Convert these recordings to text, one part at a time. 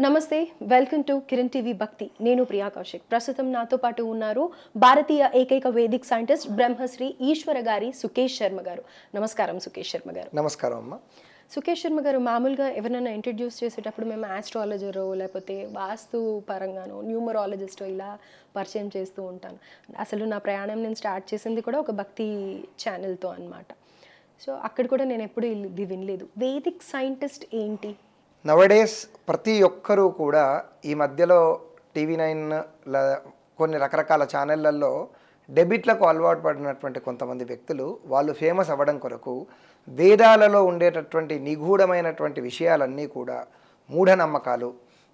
నమస్తే welcome to Kiran TV భక్తి. నేను ప్రియా కౌశిక్. ప్రస్తుతం నాతో పాటు ఉన్నారు భారతీయ ఏకైక వేదిక్ సైంటిస్ట్ బ్రహ్మశ్రీ ఈశ్వర గారి సుకేష్ శర్మ గారు. నమస్కారం సుకేష్ శర్మ గారు. నమస్కారం అమ్మ. సుకేష్ శర్మ గారు మామూలుగా ఎవరైనా ఇంట్రడ్యూస్ చేసేటప్పుడు మేము ఆస్ట్రాలజరో లేకపోతే వాస్తు పరంగానో న్యూమరాలజిస్టో ఇలా పరిచయం చేస్తూ ఉంటాను. అసలు నా ప్రయాణం నేను స్టార్ట్ చేసింది కూడా ఒక భక్తి ఛానల్తో అన్నమాట. సో అక్కడ కూడా నేను ఎప్పుడు ఇది వినలేదు. వేదిక్ సైంటిస్ట్ ఏంటి? నవడేస్ ప్రతి ఒక్కరూ కూడా ఈ మధ్యలో టీవీ నైన్ కొన్ని రకరకాల ఛానళ్ళలో డెబిట్లకు అలవాటు పడినటువంటి కొంతమంది వ్యక్తులు వాళ్ళు ఫేమస్ అవ్వడం కొరకు వేదాలలో ఉండేటటువంటి నిగూఢమైనటువంటి విషయాలన్నీ కూడా మూఢనమ్మకాలు.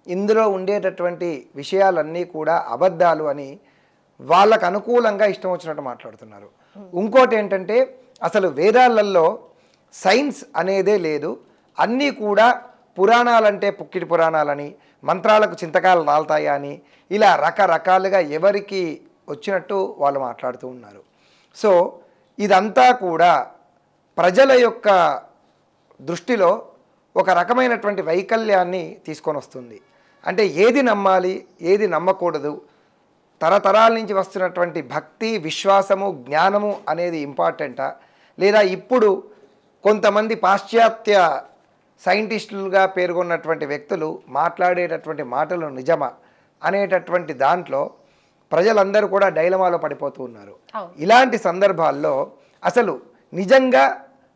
ఇందులో ఉండేటటువంటి విషయాలన్నీ కూడా అబద్ధాలు అని వాళ్ళకు అనుకూలంగా ఇష్టం వచ్చినట్టు మాట్లాడుతున్నారు. ఇంకోటి ఏంటంటే అసలు వేదాలలో సైన్స్ అనేదే లేదు. అన్నీ కూడా పురాణాలంటే పుక్కిటి పురాణాలని మంత్రాలకు చింతకాలు రాలుతాయా అని ఇలా రకరకాలుగా ఎవరికి వచ్చినట్టు వాళ్ళు మాట్లాడుతూ ఉన్నారు. సో ఇదంతా కూడా ప్రజల యొక్క దృష్టిలో ఒక రకమైనటువంటి వైకల్యాన్ని తీసుకొని వస్తుంది. అంటే ఏది నమ్మాలి ఏది నమ్మకూడదు తరతరాల నుంచి వస్తున్నటువంటి భక్తి విశ్వాసము జ్ఞానము అనేది ఇంపార్టెంటా? లేదా ఇప్పుడు కొంతమంది పాశ్చాత్య సైంటిస్టులుగా పేర్కొన్నటువంటి వ్యక్తులు మాట్లాడేటటువంటి మాటలు నిజమా అనేటటువంటి దాంట్లో ప్రజలందరూ కూడా డైలమాలో పడిపోతూ ఉన్నారు. ఇలాంటి సందర్భాల్లో అసలు నిజంగా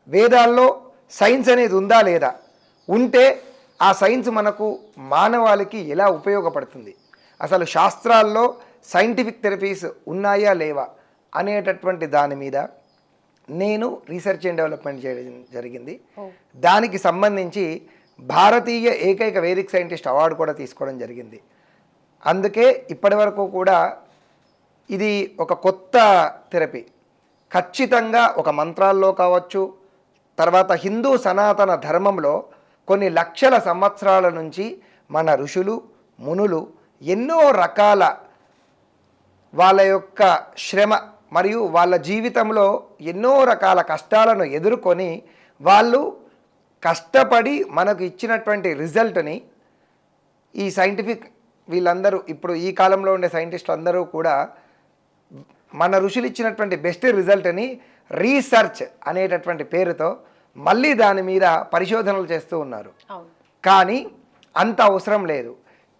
వేదాల్లో సైన్స్ అనేది ఉందా లేదా? ఉంటే ఆ సైన్స్ మనకు మానవాళికి ఎలా ఉపయోగపడుతుంది? అసలు శాస్త్రాల్లో సైంటిఫిక్ థెరపీస్ ఉన్నాయా లేవా అనేటటువంటి దాని మీద నేను రీసెర్చ్ అండ్ డెవలప్మెంట్ చేయడం జరిగింది. దానికి సంబంధించి భారతీయ ఏకైక వేదిక్ సైంటిస్ట్ అవార్డు కూడా తీసుకోవడం జరిగింది. అందుకే ఇప్పటి వరకు కూడా ఇది ఒక కొత్త థెరపీ. ఖచ్చితంగా ఒక మంత్రాల్లో కావచ్చు తర్వాత హిందూ సనాతన ధర్మంలో కొన్ని లక్షల సంవత్సరాల నుంచి మన ఋషులు మునులు ఎన్నో రకాల వాళ్ళ యొక్క శ్రమ మరియు వాళ్ళ జీవితంలో ఎన్నో రకాల కష్టాలను ఎదుర్కొని వాళ్ళు కష్టపడి మనకు ఇచ్చినటువంటి రిజల్ట్ని ఈ సైంటిఫిక్ వీళ్ళందరూ ఇప్పుడు ఈ కాలంలో ఉండే సైంటిస్టులు అందరూ కూడా మన ఋషులు ఇచ్చినటువంటి బెస్ట్ రిజల్ట్ని రీసెర్చ్ అనేటటువంటి పేరుతో మళ్ళీ దాని మీద పరిశోధనలు చేస్తూ ఉన్నారు. కానీ అంత అవసరం లేదు.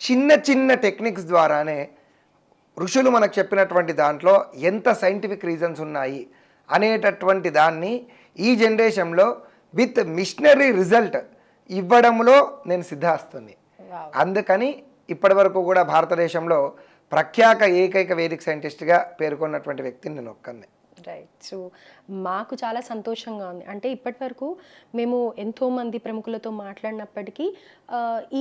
చిన్న చిన్న టెక్నిక్స్ ద్వారానే ఋషులు మనకు చెప్పినటువంటి దాంట్లో ఎంత సైంటిఫిక్ రీజన్స్ ఉన్నాయి అనేటటువంటి దాన్ని ఈ జనరేషన్లో విత్ మిషనరీ రిజల్ట్ ఇవ్వడంలో నేను సిద్ధాస్తుంది. అందుకని ఇప్పటి వరకు కూడా భారతదేశంలో ప్రఖ్యాత ఏకైక వేదిక సైంటిస్ట్గా పేర్కొన్నటువంటి వ్యక్తిని నేను ఒక్కనే రైట్ సో మాకు చాలా సంతోషంగా ఉంది. అంటే ఇప్పటి వరకు మేము ఎంతోమంది ప్రముఖులతో మాట్లాడినప్పటికీ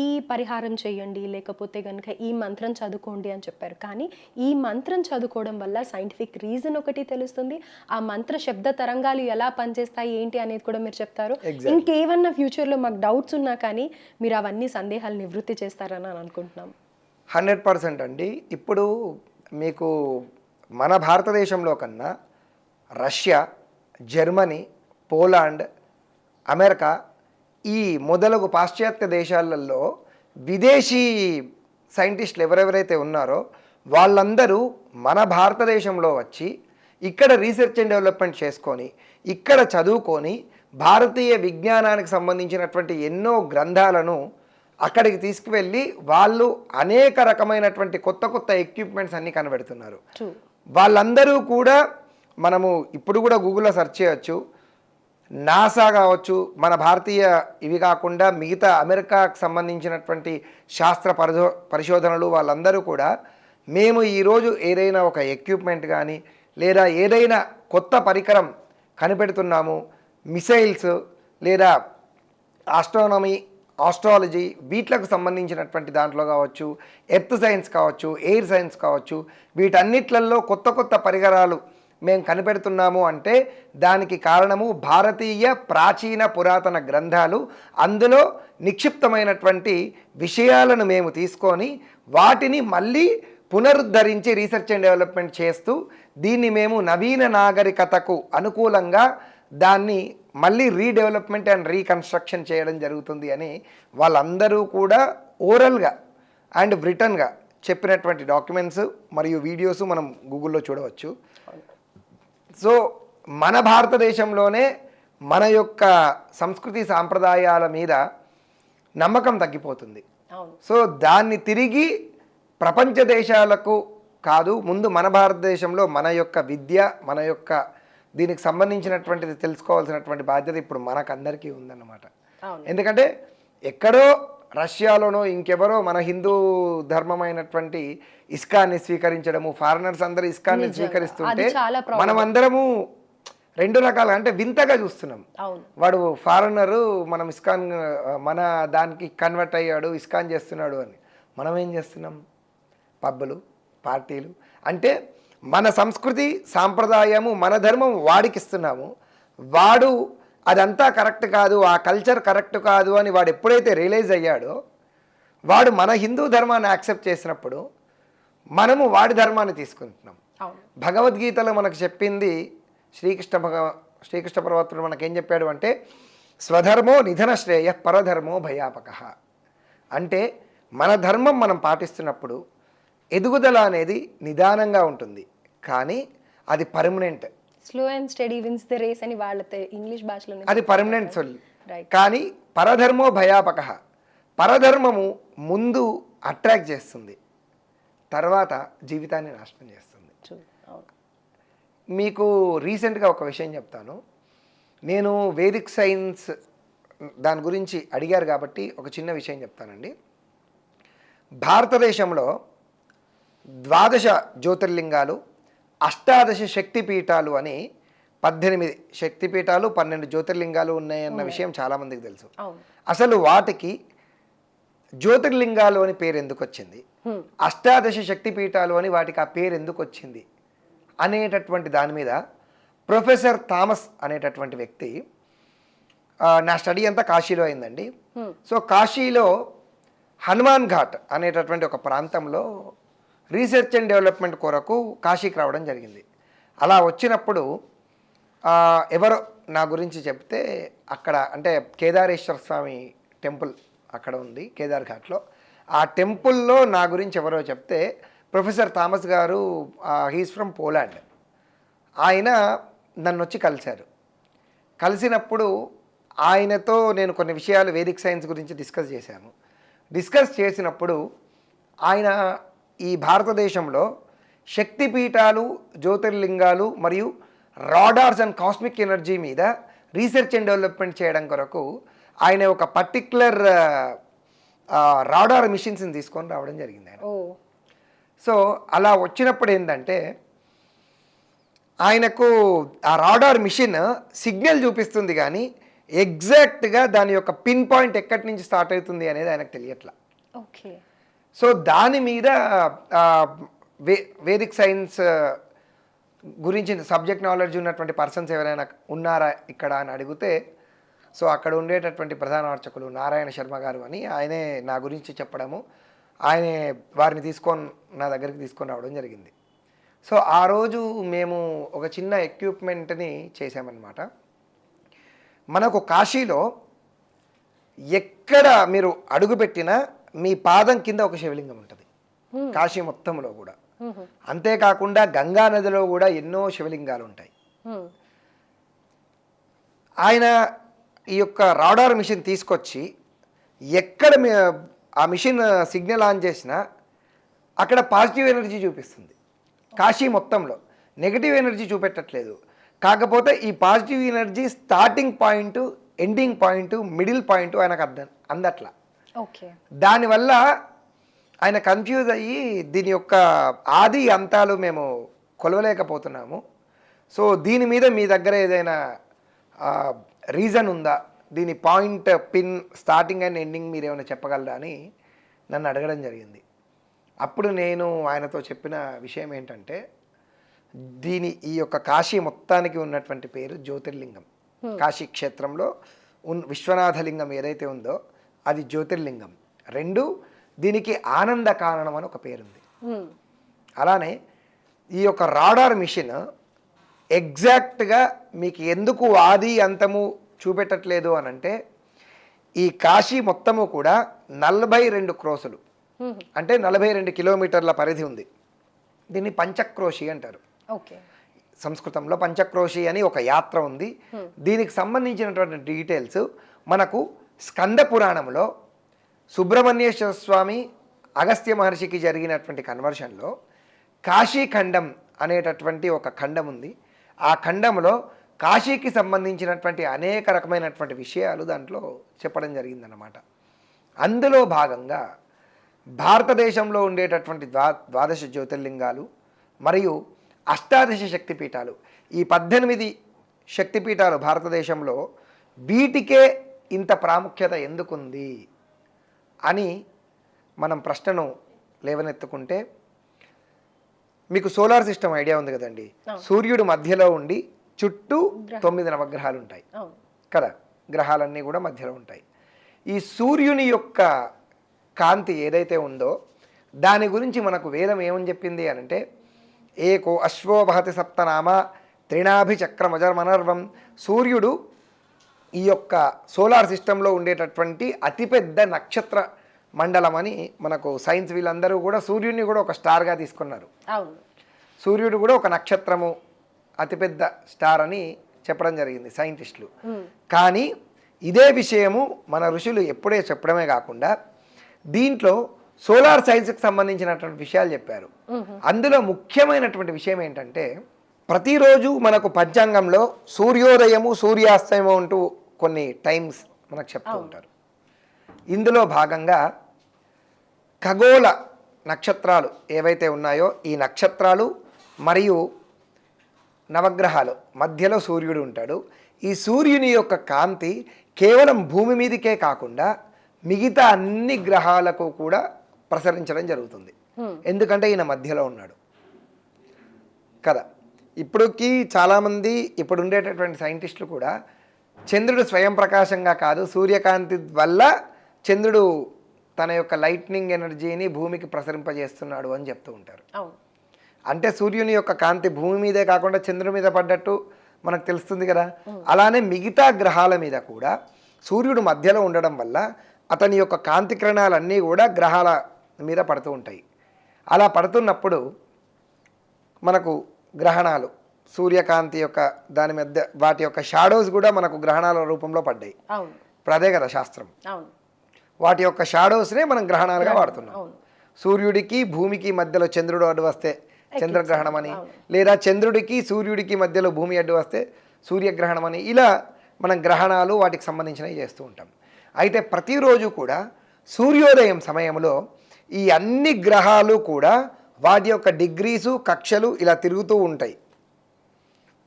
ఈ పరిహారం చేయండి లేకపోతే కనుక ఈ మంత్రం చదువుకోండి అని చెప్పారు. కానీ ఈ మంత్రం చదువుకోవడం వల్ల సైంటిఫిక్ రీజన్ ఒకటి తెలుస్తుంది. ఆ మంత్ర శబ్ద తరంగాలు ఎలా పనిచేస్తాయి ఏంటి అనేది కూడా మీరు చెప్తారు. ఇంకేమన్నా ఫ్యూచర్లో మాకు డౌట్స్ ఉన్నా కానీ మీరు అవన్నీ సందేహాలు నివృత్తి చేస్తారని అని అనుకుంటున్నాం. హండ్రెడ్ పర్సెంట్ అండి. ఇప్పుడు మీకు మన భారతదేశంలో కన్నా రష్యా జర్మనీ పోలాండ్ అమెరికా ఈ మొదలగు పాశ్చాత్య దేశాలలో విదేశీ సైంటిస్టులు ఎవరెవరైతే ఉన్నారో వాళ్ళందరూ మన భారతదేశంలో వచ్చి ఇక్కడ రీసెర్చ్ అండ్ డెవలప్మెంట్ చేసుకొని ఇక్కడ చదువుకొని భారతీయ విజ్ఞానానికి సంబంధించినటువంటి ఎన్నో గ్రంథాలను అక్కడికి తీసుకువెళ్ళి వాళ్ళు అనేక రకమైనటువంటి కొత్త కొత్త ఎక్విప్మెంట్స్ అన్నీ కనబెడుతున్నారు. వాళ్ళందరూ కూడా మనము ఇప్పుడు కూడా గూగుల్లో సెర్చ్ చేయొచ్చు. నాసా కావచ్చు మన భారతీయ ఇవి కాకుండా మిగతా అమెరికాకు సంబంధించినటువంటి శాస్త్ర పరిశో పరిశోధనలు వాళ్ళందరూ కూడా మేము ఈరోజు ఏదైనా ఒక ఎక్విప్మెంట్ కానీ లేదా ఏదైనా కొత్త పరికరం కనిపెడుతున్నాము మిసైల్స్ లేదా ఆస్ట్రానమీ ఆస్ట్రాలజీ వీటిలకు సంబంధించినటువంటి దాంట్లో కావచ్చు ఎర్త్ సైన్స్ కావచ్చు ఎయిర్ సైన్స్ కావచ్చు వీటన్నిట్లలో కొత్త కొత్త పరికరాలు మేము కనిపెడుతున్నాము అంటే దానికి కారణము భారతీయ ప్రాచీన పురాతన గ్రంథాలు. అందులో నిక్షిప్తమైనటువంటి విషయాలను మేము తీసుకొని వాటిని మళ్ళీ పునరుద్ధరించి రీసెర్చ్ అండ్ డెవలప్మెంట్ చేస్తూ దీన్ని మేము నవీన నాగరికతకు అనుకూలంగా దాన్ని మళ్ళీ రీడెవలప్మెంట్ అండ్ రీకన్స్ట్రక్షన్ చేయడం జరుగుతుంది అని వాళ్ళందరూ కూడా ఓరల్గా అండ్ రిటర్న్గా చెప్పినటువంటి డాక్యుమెంట్స్ మరియు వీడియోస్ మనం గూగుల్లో చూడవచ్చు. సో మన భారతదేశంలోనే మన యొక్క సంస్కృతి సాంప్రదాయాల మీద నమ్మకం తగ్గిపోతుంది. సో దాన్ని తిరిగి ప్రపంచ దేశాలకు కాదు ముందు మన భారతదేశంలో మన యొక్క విద్య మన యొక్క దీనికి సంబంధించినటువంటిది తెలుసుకోవాల్సినటువంటి బాధ్యత ఇప్పుడు మనకందరికీ ఉందన్నమాట. ఎందుకంటే ఎక్కడో రష్యాలోనో ఇంకెవరో మన హిందూ ధర్మమైనటువంటి ఇస్కాన్ని స్వీకరించడము ఫారినర్స్ అందరూ ఇస్కాన్ని. స్వీకరిస్తుంటే అది చాలా problem. మనం అందరము రెండు రకాల అంటే వింతగా చూస్తున్నాం. వాడు ఫారెనరు మనం ఇస్కాన్ మన దానికి కన్వర్ట్ అయ్యాడు ఇస్కాన్ చేస్తున్నాడు అని. మనం ఏం చేస్తున్నాం? పబ్బులు పార్టీలు. అంటే మన సంస్కృతి సాంప్రదాయము మన ధర్మం వాడికి ఇస్తున్నాము వాడు అదంతా కరెక్ట్ కాదు ఆ కల్చర్ కరెక్ట్ కాదు అని వాడు ఎప్పుడైతే రియలైజ్ అయ్యాడో వాడు మన హిందూ ధర్మాన్ని యాక్సెప్ట్ చేసినప్పుడు మనము వాడి ధర్మాన్ని తీసుకుంటున్నాం. భగవద్గీతలో మనకు చెప్పింది శ్రీకృష్ణ భగ శ్రీకృష్ణ పర్వతుడు మనకేం చెప్పాడు అంటే స్వధర్మో నిధన శ్రేయ పరధర్మో భయాపక. అంటే మన ధర్మం మనం పాటిస్తున్నప్పుడు ఎదుగుదల అనేది నిదానంగా ఉంటుంది. కానీ అది permanent. Slow and steady wins the race అని వాళ్ళతో ఇంగ్లీష్ భాషలో అది పర్మనెంట్ సొల్. Right. కానీ పరధర్మో భయాపక. పరధర్మము ముందు అట్రాక్ట్ చేస్తుంది. తర్వాత జీవితాన్ని నాశనం చేస్తుంది. మీకు రీసెంట్గా ఒక విషయం చెప్తాను. నేను వేదిక్ సైన్స్ దాని గురించి అడిగారు కాబట్టి ఒక చిన్న విషయం చెప్తానండి. భారతదేశంలో ద్వాదశ జ్యోతిర్లింగాలు అష్టాదశ శక్తిపీఠాలు అని పద్దెనిమిది శక్తిపీఠాలు పన్నెండు జ్యోతిర్లింగాలు ఉన్నాయన్న విషయం చాలామందికి తెలుసు. అసలు వాటికి జ్యోతిర్లింగాలు అని పేరు ఎందుకు వచ్చింది. అష్టాదశ శక్తిపీఠాలు అని వాటికి ఆ పేరు ఎందుకు వచ్చింది? అనేటటువంటి దాని మీద ప్రొఫెసర్ థామస్ అనేటటువంటి వ్యక్తి నా స్టడీ అంతా కాశీలో అయిందండి. సో కాశీలో హనుమాన్ ఘాట్ అనేటటువంటి ఒక ప్రాంతంలో రీసెర్చ్ అండ్ డెవలప్మెంట్ కొరకు కాశీకి రావడం జరిగింది. అలా వచ్చినప్పుడు ఎవరో నా గురించి చెప్తే అక్కడ అంటే కేదారేశ్వర స్వామి టెంపుల్ అక్కడ ఉంది కేదార్ ఘాట్లో. ఆ టెంపుల్లో నా గురించి ఎవరో చెప్తే ప్రొఫెసర్ థామస్ గారు హీస్ ఫ్రమ్ పోలాండ్. ఆయన నన్ను వచ్చి కలిశారు. కలిసినప్పుడు ఆయనతో నేను కొన్ని విషయాలు వేదిక్ సైన్స్ గురించి డిస్కస్ చేశాను. డిస్కస్ చేసినప్పుడు ఆయన ఈ భారతదేశంలో శక్తిపీఠాలు జ్యోతిర్లింగాలు మరియు రాడార్స్ అండ్ కాస్మిక్ ఎనర్జీ మీద రీసెర్చ్ అండ్ డెవలప్మెంట్ చేయడం కొరకు ఆయన ఒక పర్టిక్యులర్ రాడార్ మిషన్స్ని తీసుకొని రావడం జరిగింది ఆయన. సో అలా వచ్చినప్పుడు ఏంటంటే ఆయనకు ఆ రాడార్ మిషన్ సిగ్నల్ చూపిస్తుంది కానీ ఎగ్జాక్ట్గా దాని యొక్క పిన్ పాయింట్ ఎక్కడి నుంచి స్టార్ట్ అవుతుంది అనేది ఆయనకు తెలియట్లా. ఓకే. సో దాని మీద వే వేదిక్ సైన్స్ గురించి సబ్జెక్ట్ నాలెడ్జ్ ఉన్నటువంటి పర్సన్స్ ఎవరైనా ఉన్నారా ఇక్కడ అని అడిగితే సో అక్కడ ఉండేటటువంటి ప్రధాన అర్చకులు నారాయణ శర్మ గారు అని ఆయనే నా గురించి చెప్పడము ఆయనే వారిని తీసుకొని నా దగ్గరికి తీసుకొని రావడం జరిగింది. సో ఆ రోజు మేము ఒక చిన్న ఎక్విప్మెంట్ని చేసామన్నమాట మనకు కాశీలో ఎక్కడ మీరు అడుగుపెట్టినా మీ పాదం కింద ఒక శివలింగం ఉంటుంది. కాశీ మొత్తంలో కూడా. అంతేకాకుండా గంగా నదిలో కూడా ఎన్నో శివలింగాలు ఉంటాయి. ఆయన ఈ యొక్క రాడార్ మిషన్ తీసుకొచ్చి ఎక్కడ ఆ మిషన్ సిగ్నల్ ఆన్ చేసినా అక్కడ పాజిటివ్ ఎనర్జీ చూపిస్తుంది. కాశీ మొత్తంలో నెగిటివ్ ఎనర్జీ చూపెట్టట్లేదు. కాకపోతే ఈ positive energy starting point ending point middle point ఆయనకు అర్థం అందట్లా. దానివల్ల ఆయన కన్ఫ్యూజ్ అయ్యి దీని యొక్క ఆది అంతాలు మేము కొలవలేకపోతున్నాము. సో దీని మీద మీ దగ్గర ఏదైనా రీజన్ ఉందా? దీని point pin starting and ending మీరు ఏమైనా చెప్పగలరా అని నన్ను అడగడం జరిగింది. అప్పుడు నేను ఆయనతో చెప్పిన విషయం ఏంటంటే దీని ఈ యొక్క కాశీ మొత్తానికి ఉన్నటువంటి పేరు జ్యోతిర్లింగం. కాశీ క్షేత్రంలో ఉన్ విశ్వనాథలింగం ఏదైతే ఉందో అది జ్యోతిర్లింగం. రెండు దీనికి ఆనంద కారణం అని ఒక పేరుంది. అలానే ఈ యొక్క రాడార్ మిషన్ ఎగ్జాక్ట్గా మీకు ఎందుకు ఆది అంతము చూపెట్టట్లేదు అని అంటే ఈ కాశీ మొత్తము కూడా నలభై రెండు క్రోసులు. అంటే నలభై రెండు కిలోమీటర్ల పరిధి ఉంది. దీన్ని పంచక్రోషి అంటారు. ఓకే. సంస్కృతంలో పంచక్రోషి అని ఒక యాత్ర ఉంది. దీనికి సంబంధించినటువంటి డీటెయిల్స్ మనకు స్కంద పురాణంలో సుబ్రహ్మణ్యేశ్వర స్వామి అగస్త్య మహర్షికి జరిగినటువంటి కన్వర్షన్లో కాశీఖండం అనేటటువంటి ఒక ఖండం ఉంది. ఆ ఖండంలో కాశీకి సంబంధించినటువంటి అనేక రకమైనటువంటి విషయాలు దాంట్లో చెప్పడం జరిగిందన్నమాట. అందులో భాగంగా భారతదేశంలో ఉండేటటువంటి ద్వా ద్వాదశ జ్యోతిర్లింగాలు మరియు అష్టాదశ శక్తిపీఠాలు. ఈ పద్దెనిమిది శక్తిపీఠాలు భారతదేశంలో వీటికే ఇంత ప్రాముఖ్యత ఎందుకుంది అని మనం ప్రశ్నను లేవనెత్తుకుంటే మీకు సోలార్ సిస్టమ్ ఐడియా ఉంది కదండి. సూర్యుడు మధ్యలో ఉండి చుట్టూ తొమ్మిది నవగ్రహాలు ఉంటాయి. కదా? గ్రహాలన్నీ కూడా మధ్యలో ఉంటాయి. ఈ సూర్యుని యొక్క కాంతి ఏదైతే ఉందో దాని గురించి మనకు వేదం ఏమని చెప్పింది అని అంటే ఏకో అశ్వోభహతి సప్తనామ త్రినాభి చక్రమజర్మనర్వం సూర్యుడు ఈ యొక్క సోలార్ సిస్టంలో ఉండేటటువంటి అతిపెద్ద నక్షత్ర మండలం అని మనకు సైన్స్ వీళ్ళందరూ కూడా సూర్యుడిని కూడా ఒక స్టార్గా తీసుకున్నారు. సూర్యుడు కూడా ఒక నక్షత్రము అతిపెద్ద స్టార్ అని చెప్పడం జరిగింది సైంటిస్టులు. కానీ ఇదే విషయము మన ఋషులు ఎప్పుడే చెప్పడమే కాకుండా దీంట్లో సోలార్ సైన్స్కి సంబంధించినటువంటి విషయాలు చెప్పారు. అందులో ముఖ్యమైనటువంటి విషయం ఏంటంటే ప్రతిరోజు మనకు పంచాంగంలో సూర్యోదయము సూర్యాస్తమయం అంటూ కొన్ని టైమ్స్ మనకు చెప్తూ ఉంటారు. ఇందులో భాగంగా ఖగోళ నక్షత్రాలు ఏవైతే ఉన్నాయో ఈ నక్షత్రాలు మరియు నవగ్రహాలు మధ్యలో సూర్యుడు ఉంటాడు. ఈ సూర్యుని యొక్క కాంతి కేవలం భూమి మీదకే కాకుండా మిగతా అన్ని గ్రహాలకు కూడా ప్రసరించడం జరుగుతుంది. ఎందుకంటే ఈయన మధ్యలో ఉన్నాడు. కదా. ఇప్పుడుకి చాలామంది ఇప్పుడు ఉండేటటువంటి సైంటిస్టులు కూడా చంద్రుడు స్వయం ప్రకాశంగా కాదు సూర్యకాంతి వల్ల చంద్రుడు తన యొక్క లైట్నింగ్ ఎనర్జీని భూమికి ప్రసరింపజేస్తున్నాడు అని చెప్తూ ఉంటారు. అంటే సూర్యుని యొక్క కాంతి భూమి మీదే కాకుండా చంద్రుని మీద పడ్డట్టు మనకు తెలుస్తుంది కదా? అలానే మిగతా గ్రహాల మీద కూడా సూర్యుడు మధ్యలో ఉండడం వల్ల అతని యొక్క కాంతి కిరణాలన్నీ కూడా గ్రహాల మీద పడుతూ ఉంటాయి. అలా పడుతున్నప్పుడు మనకు గ్రహణాలు సూర్యకాంతి యొక్క దాని మధ్య వాటి యొక్క షాడోస్ కూడా మనకు గ్రహణాల రూపంలో పడ్డాయి. ఇప్పుడు అదే కదా శాస్త్రం. వాటి యొక్క షాడోస్నే మనం గ్రహణాలుగా వాడుతున్నాం. సూర్యుడికి భూమికి మధ్యలో చంద్రుడు అడ్డు వస్తే చంద్రగ్రహణం అని లేదా చంద్రుడికి సూర్యుడికి మధ్యలో భూమి అడ్డు వస్తే సూర్యగ్రహణం అని ఇలా మనం గ్రహణాలు వాటికి సంబంధించినవి చేస్తూ ఉంటాం. అయితే ప్రతిరోజు కూడా సూర్యోదయం సమయంలో ఈ అన్ని గ్రహాలు కూడా వాటి యొక్క డిగ్రీసు కక్షలు ఇలా తిరుగుతూ ఉంటాయి.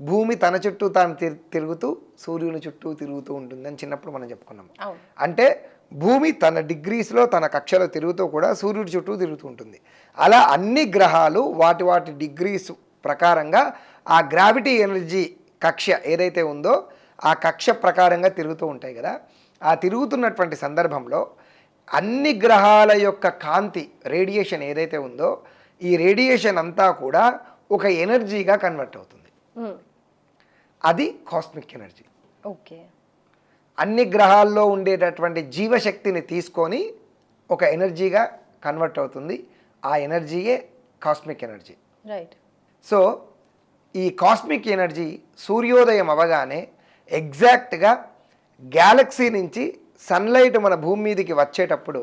భూమి తన చుట్టూ తాను తిరు- తిరుగుతూ సూర్యుని చుట్టూ తిరుగుతూ ఉంటుందని చిన్నప్పుడు మనం చెప్పుకున్నాం. అవును. అంటే భూమి తన డిగ్రీస్లో తన కక్షలో తిరుగుతూ కూడా సూర్యుడి చుట్టూ తిరుగుతూ ఉంటుంది. అలా అన్ని గ్రహాలు వాటి వాటి డిగ్రీస్ ప్రకారంగా ఆ గ్రావిటీ ఎనర్జీ కక్ష ఏదైతే ఉందో ఆ కక్ష ప్రకారంగా తిరుగుతూ ఉంటాయి కదా. ఆ తిరుగుతున్నటువంటి సందర్భంలో అన్ని గ్రహాల యొక్క కాంతి రేడియేషన్ ఏదైతే ఉందో ఈ రేడియేషన్ అంతా కూడా ఒక ఎనర్జీగా కన్వర్ట్ అవుతుంది. అది కాస్మిక్ ఎనర్జీ ఓకే. అన్ని గ్రహాల్లో ఉండేటటువంటి జీవశక్తిని తీసుకొని ఒక ఎనర్జీగా కన్వర్ట్ అవుతుంది. ఆ ఎనర్జీయే కాస్మిక్ ఎనర్జీ రైట్ సో ఈ కాస్మిక్ ఎనర్జీ సూర్యోదయం అవగానే ఎగ్జాక్ట్గా గ్యాలక్సీ నుంచి సన్లైట్ మన భూమి మీదకి వచ్చేటప్పుడు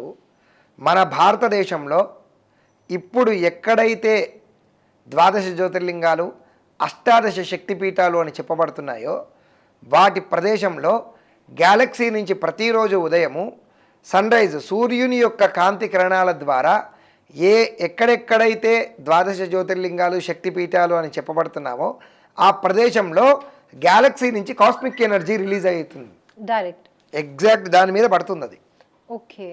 మన భారతదేశంలో ఇప్పుడు ఎక్కడైతే ద్వాదశ జ్యోతిర్లింగాలు అష్టాదశ శక్తిపీఠాలు అని చెప్పబడుతున్నాయో వాటి ప్రదేశంలో గ్యాలక్సీ నుంచి ప్రతిరోజు ఉదయము సన్ రైజ్ సూర్యుని యొక్క కాంతి కిరణాల ద్వారా ఏ ఎక్కడెక్కడైతే ద్వాదశ జ్యోతిర్లింగాలు శక్తిపీఠాలు అని చెప్పబడుతున్నామో ఆ ప్రదేశంలో గ్యాలక్సీ నుంచి కాస్మిక్ ఎనర్జీ రిలీజ్ అవుతుంది. డైరెక్ట్ ఎగ్జాక్ట్ దాని మీద పడుతుంది అది ఓకే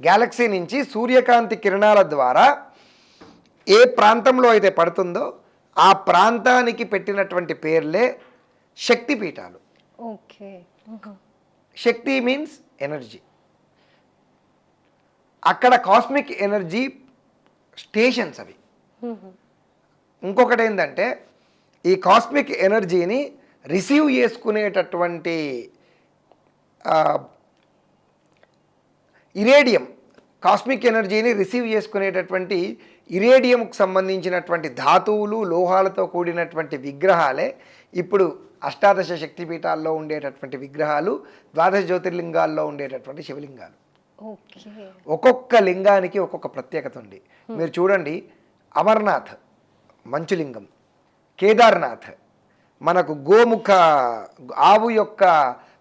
గ్యాలక్సీ నుంచి సూర్యకాంతి కిరణాల ద్వారా ఏ ప్రాంతంలో అయితే పడుతుందో ఆ ప్రాంతానికి పెట్టినటువంటి పేర్లే శక్తిపీఠాలు. ఓకే. శక్తి మీన్స్ ఎనర్జీ. అక్కడ కాస్మిక్ ఎనర్జీ స్టేషన్స్ అవి. ఇంకొకటి ఏంటంటే ఈ కాస్మిక్ ఎనర్జీని రిసీవ్ చేసుకునేటటువంటి ఇరేడియం కాస్మిక్ ఎనర్జీని రిసీవ్ చేసుకునేటటువంటి ఇరేడియంకు సంబంధించినటువంటి ధాతువులు లోహాలతో కూడినటువంటి విగ్రహాలే ఇప్పుడు అష్టాదశ శక్తిపీఠాల్లో ఉండేటటువంటి విగ్రహాలు ద్వాదశ జ్యోతిర్లింగాల్లో ఉండేటటువంటి శివలింగాలు. ఒక్కొక్క లింగానికి ఒక్కొక్క ప్రత్యేకత ఉంది. మీరు చూడండి అమర్నాథ్ మంచులింగం కేదార్నాథ్ మనకు గోముఖ ఆవు యొక్క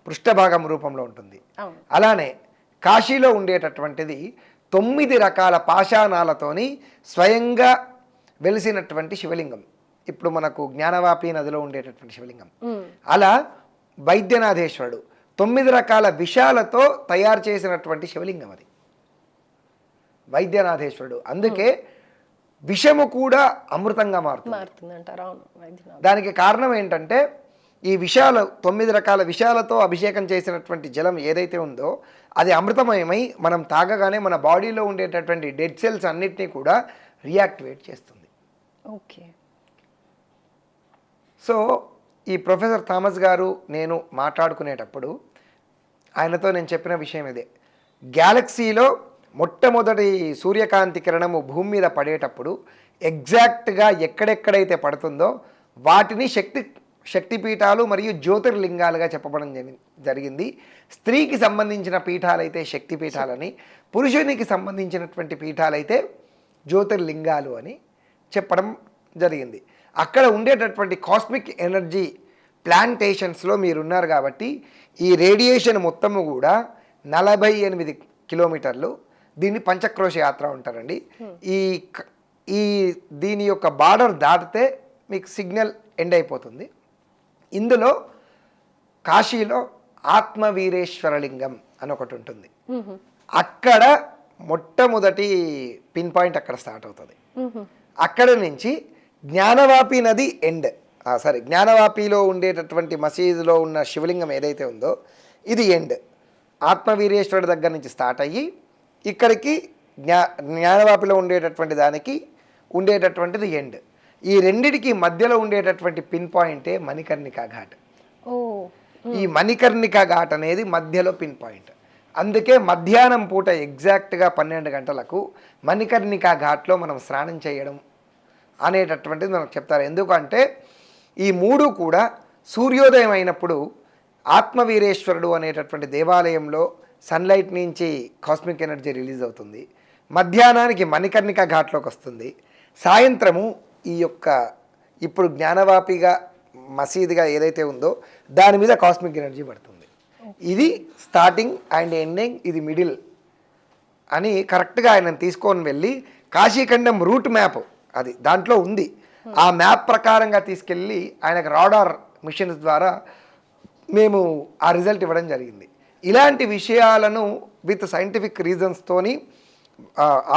పృష్ఠభాగం రూపంలో ఉంటుంది. అలానే కాశీలో ఉండేటటువంటిది తొమ్మిది రకాల పాషాణాలతోని స్వయంగా వెలిసినటువంటి శివలింగం. ఇప్పుడు మనకు జ్ఞానవాపి నదిలో ఉండేటటువంటి శివలింగం. అలా వైద్యనాథేశ్వరుడు తొమ్మిది రకాల విషాలతో తయారు చేసినటువంటి శివలింగం అది. వైద్యనాథేశ్వరుడు. అందుకే విషము కూడా అమృతంగా మారుతుంది. దానికి కారణం ఏంటంటే ఈ విషయాలు తొమ్మిది రకాల విషయాలతో అభిషేకం చేసినటువంటి జలం ఏదైతే ఉందో అది అమృతమయమై మనం తాగగానే మన బాడీలో ఉండేటటువంటి డెడ్ సెల్స్ అన్నిటినీ కూడా రియాక్టివేట్ చేస్తుంది. ఓకే. సో ఈ ప్రొఫెసర్ థామస్ గారు నేను మాట్లాడుకునేటప్పుడు ఆయనతో నేను చెప్పిన విషయం ఇదే. గ్యాలక్సీలో మొట్టమొదటి సూర్యకాంతి కిరణము భూమి మీద పడేటప్పుడు ఎగ్జాక్ట్గా ఎక్కడెక్కడైతే పడుతుందో వాటిని శక్తి శక్తిపీఠాలు మరియు జ్యోతిర్లింగాలుగా చెప్పబడం జరి- జరిగింది. స్త్రీకి సంబంధించిన పీఠాలైతే శక్తి పీఠాలని పురుషునికి సంబంధించినటువంటి పీఠాలైతే జ్యోతిర్లింగాలు అని చెప్పడం జరిగింది. అక్కడ ఉండేటటువంటి కాస్మిక్ ఎనర్జీ ప్లాంటేషన్స్లో మీరున్నారు కాబట్టి ఈ రేడియేషన్ మొత్తము కూడా నలభై ఎనిమిది కిలోమీటర్లు. దీన్ని పంచక్రోశ యాత్ర ఉంటారండి ఈ ఈ దీని యొక్క బార్డర్ దాటితే మీకు సిగ్నల్ ఎండ్ అయిపోతుంది. ఇందులో కాశీలో ఆత్మవీరేశ్వరలింగం అని ఒకటి ఉంటుంది. అక్కడ మొట్టమొదటి పిన్ పాయింట్ అక్కడ స్టార్ట్ అవుతుంది. అక్కడ నుంచి జ్ఞానవాపి నది ఎండ్ సారీ జ్ఞానవాపిలో ఉండేటటువంటి మసీదులో ఉన్న శివలింగం ఏదైతే ఉందో ఇది ఎండ్ ఆత్మవీరేశ్వరుడి దగ్గర నుంచి స్టార్ట్ అయ్యి ఇక్కడికి జ్ఞా జ్ఞానవాపిలో ఉండేటటువంటి దానికి ఉండేటటువంటిది ఎండ్ ఈ రెండిటికి మధ్యలో ఉండేటటువంటి పిన్ పాయింటే మణికర్ణికా ఘాట్. ఓ ఈ మణికర్ణిక ఘాట్ అనేది మధ్యలో పిన్ పాయింట్ అందుకే మధ్యాహ్నం పూట ఎగ్జాక్ట్గా పన్నెండు గంటలకు మణికర్ణిక ఘాట్లో మనం స్నానం చేయడం అనేటటువంటిది మనకు చెప్తారు. ఎందుకంటే ఈ మూడు కూడా సూర్యోదయం అయినప్పుడు ఆత్మవీరేశ్వరుడు అనేటటువంటి దేవాలయంలో సన్లైట్ నుంచి కాస్మిక్ ఎనర్జీ రిలీజ్ అవుతుంది. మధ్యాహ్నానికి మణికర్ణిక ఘాట్లోకి వస్తుంది. సాయంత్రము ఈ యొక్క ఇప్పుడు జ్ఞానవాపిగా మసీదుగా ఏదైతే ఉందో దాని మీద కాస్మిక్ ఎనర్జీ పడుతుంది. ఇది స్టార్టింగ్ అండ్ ఎండింగ్ ఇది మిడిల్ అని కరెక్ట్గా ఆయన తీసుకొని వెళ్ళి కాశీఖండం రూట్ మ్యాప్ అది దాంట్లో ఉంది. ఆ మ్యాప్ ప్రకారంగా తీసుకెళ్ళి ఆయనకు రాడార్ మిషన్స్ ద్వారా మేము ఆ రిజల్ట్ ఇవ్వడం జరిగింది. ఇలాంటి విషయాలను విత్ సైంటిఫిక్ రీజన్స్తోని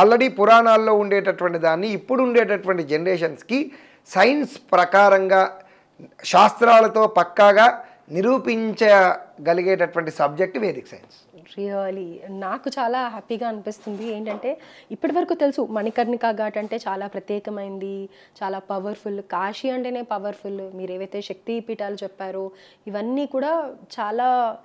ఆల్రెడీ పురాణాల్లో ఉండేటటువంటి దాన్ని ఇప్పుడు ఉండేటటువంటి జనరేషన్స్కి సైన్స్ ప్రకారంగా శాస్త్రాలతో పక్కాగా నిరూపించగలిగేటటువంటి సబ్జెక్ట్ వేదిక్ సైన్స్. రియలీ నాకు చాలా హ్యాపీగా అనిపిస్తుంది. ఏంటంటే ఇప్పటివరకు తెలుసు మణికర్ణికా ఘాట్ అంటే చాలా ప్రత్యేకమైంది చాలా పవర్ఫుల్ కాశీ అంటేనే పవర్ఫుల్ మీరు ఏవైతే శక్తి పీఠాలు చెప్పారో ఇవన్నీ కూడా చాలా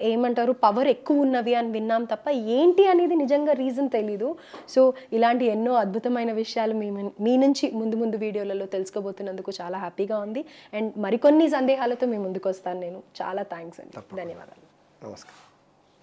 ఏమంటారు పవర్ ఎక్కువ ఉన్నవి అని విన్నాం తప్ప ఏంటి అనేది నిజంగా రీజన్ తెలీదు. సో ఇలాంటి ఎన్నో అద్భుతమైన విషయాలు మీ మీ నుంచి ముందు ముందు వీడియోలలో తెలుసుకోబోతున్నందుకు చాలా హ్యాపీగా ఉంది. అండ్ మరికొన్ని సందేహాలతో మీ ముందుకు వస్తాను నేను. చాలా థ్యాంక్స్ అండి. ధన్యవాదాలు. నమస్కారం.